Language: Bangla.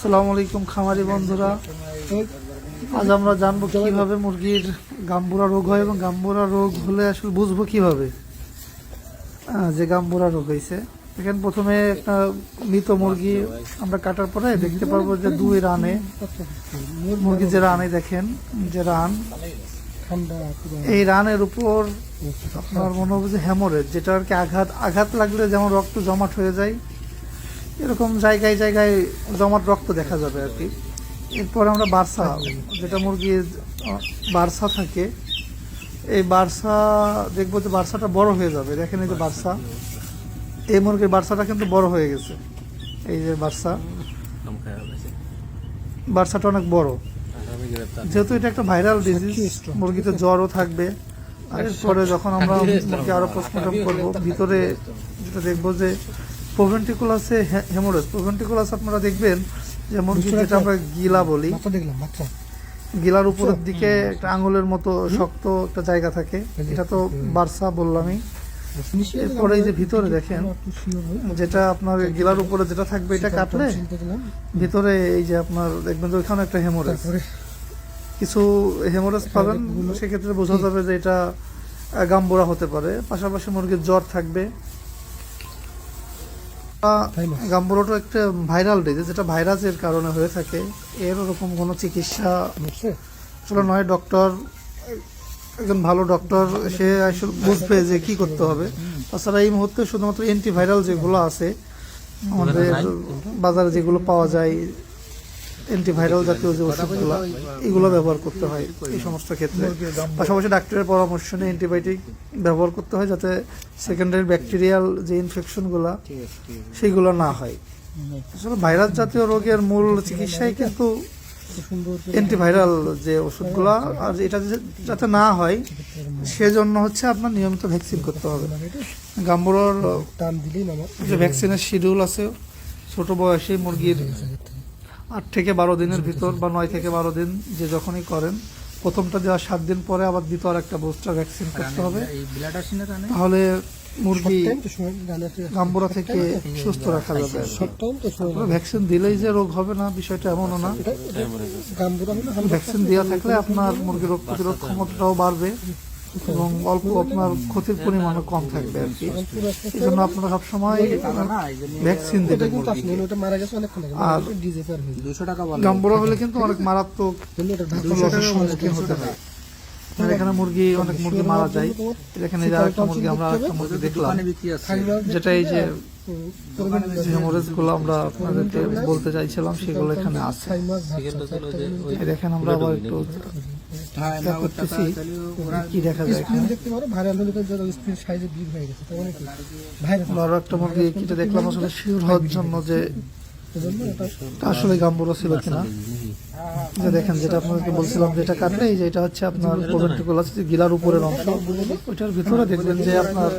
আসসালামু আলাইকুম খামারি বন্ধুরা। আজ আমরা জানব কীভাবে মুরগির গাম্বুরা রোগ হয় এবং গাম্বুরা রোগ হলে আসলে বুঝব কীভাবে? যে গাম্বুরা রোগ হয়েছে। এখানে প্রথমে একটা মৃত মুরগি আমরা কাটার পরে দেখতে পারব যে দুই রানে, মুরগি যে রানে দেখেন, যে রান, এই রানের উপর আপনার মনে হবে যে হ্যামোরেজ যেটা আর কি আঘাত আঘাত লাগলে যেমন রক্ত জমাট হয়ে যায় এরকম জায়গায় জায়গায় জমাট রক্ত দেখা যাবে আর কি। এরপর আমরা বার্সা, যেটা মুরগির বার্সা থাকে। এই বার্সা, দেখব যে বার্সাটা বড় হয়ে যাবে। দেখেন এই যে বার্সা। এই মুরগির বার্সাটা কিন্তু বড় হয়ে গেছে। এই যে বার্সা। বার্সাটা অনেক বড়। যেহেতু এটা একটা ভাইরাল ডিজিজ মুরগিতে জ্বরও থাকবে। আর এরপরে যখন আমরা আরও পোস্টমর্টম করব, ভিতরে যেটা দেখব যে প্রোভেন্টিকুলাসে হেমোরেজ প্রোভেন্টিকুলাস আপনারা দেখবেন যে মুরগি যেটা আমরা গিলা বলি। দেখলাম বাচ্চা গিলার উপরের দিকে একটা আঙুলের মতো শক্ত একটা জায়গা থাকে। এটা তো বার্সা বললামই। এরপরে এই যে ভিতরে দেখেন যেটা আপনার গিলার উপরে যেটা থাকবে এটা কাটলে ভিতরে এই যে আপনার দেখবেন যে ওইখানে একটা হেমোরেজ কিছু হেমোরেজ পাবেন সেক্ষেত্রে বোঝা যাবে যে এটা গাম্বুরা হতে পারে। পাশাপাশি মুরগির জ্বর থাকবে। Thymus. একটা ভাইরাল ডিজিজ যেটা ভাইরাসের কারণে হয়ে থাকে। এর ওরকম কোনো চিকিৎসা আসলে নয় ডক্টর একজন ভালো ডক্টর সে আসলে বুঝবে যে কি করতে হবে। তাছাড়া এই মুহূর্তে শুধুমাত্র অ্যান্টিভাইরাল যেগুলো আছে আমাদের বাজারে যেগুলো পাওয়া যায় অ্যান্টিভাইরাল জাতীয় যে ওষুধগুলো এগুলো ব্যবহার করতে হয় এই সমস্ত ক্ষেত্রে। পাশাপাশি ডাক্তারের পরামর্শ নিয়ে অ্যান্টিবায়োটিক ব্যবহার করতে হয় যাতে সেকেন্ডারি ব্যাকটেরিয়াল যে ইনফেকশনগুলো সেগুলো না হয়। আসলে ভাইরাস জাতীয় রোগের মূল চিকিৎসাই কিন্তু অ্যান্টিভাইরাল যে ওষুধগুলো আর এটা যাতে না হয় সেজন্য হচ্ছে আপনার নিয়মিত ভ্যাকসিন করতে হবে। গাম্বুরর যে ভ্যাকসিনের শিডিউল আছে ছোট বয়সে মুরগির আট থেকে বারো দিনের ভিতর বা নয় থেকে বারো দিন যে যখনই করেন প্রথমটা দেওয়া সাত দিন পরে আবার দ্বিতীয় আর একটা বুস্টার ভ্যাকসিন করতে হবে। তাহলে মুরগি গাম্বুরা থেকে সুস্থ রাখা যাবে। ভ্যাকসিন দিলেই যে রোগ হবে না বিষয়টা এমনও না। গাম্বুরা হলে ভালো। ভ্যাকসিন দেওয়া থাকলে আপনার মুরগির রোগ প্রতিরোধ ক্ষমতাটাও বাড়বে। এবং অল্প আপনার ক্ষতির পরিমাণও কম থাকবে আর কি এই জন্য আপনারা সবসময় ভ্যাকসিন এটা দেবেন আর- হয়ে গাম্বুরা হলে কিন্তু অনেক মারাত্মক সম্মুখীন হতে হয় এখানে মুরগি অনেক মুরগি মারা যায় এখানে যে আরেকটা মুরগি আমরা একটা মুরগি দেখলাম দোকানে বিক্রি আছে যেটা এই যে আমরা আপনাদেরকে বলতে চাইছিলাম সেগুলো এখানে আছে দেখেন আমরা আবার একটু হ্যাঁ করতেছি কি দেখা যায় স্ক্রিন দেখতে পারো ভাইরাল হলে তো স্ক্রিন সাইজে বিগ হয়ে গেছে তার ভাইরাল আরও একটা মুরগি কিটা দেখলাম আসলে শিওর হওয়ার জন্য যে আসলে গাম্বুরা ছিল কিনা? যে দেখেন যেটা আপনাদেরকে বলছিলাম যেটা কাটলে যে এটা হচ্ছে আপনার প্রভেন্টিকুলাস গিলার উপরের অংশ ওইটার ভিতরে দেখবেন যে আপনার